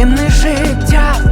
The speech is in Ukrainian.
Завдяки життя,